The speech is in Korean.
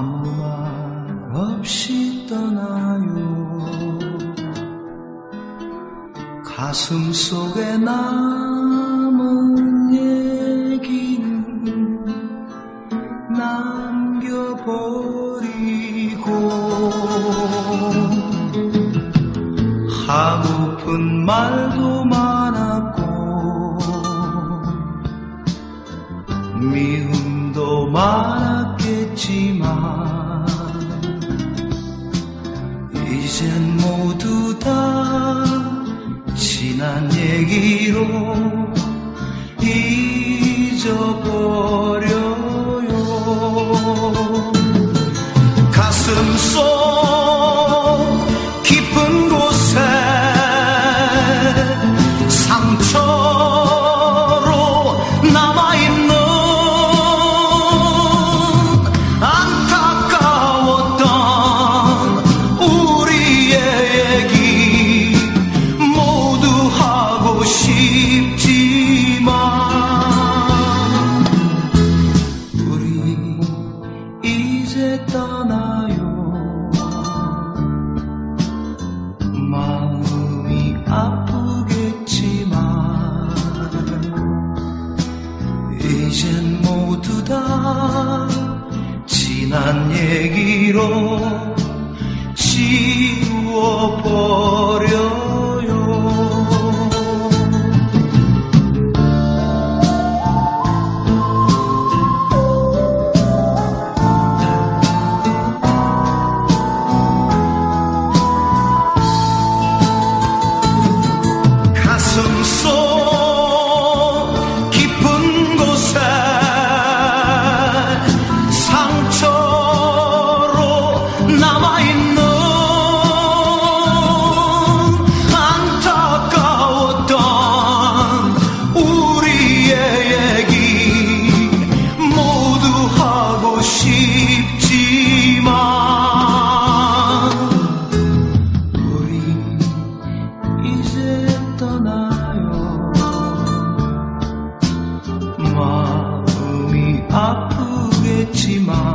아무 말 없이 떠나요. 가슴 속에 남은 얘기는 남겨버리고 하고픈 말도 seguirò. 떠나요. 마음이 아프겠지만 이젠 모두 다 지난 얘기로 起码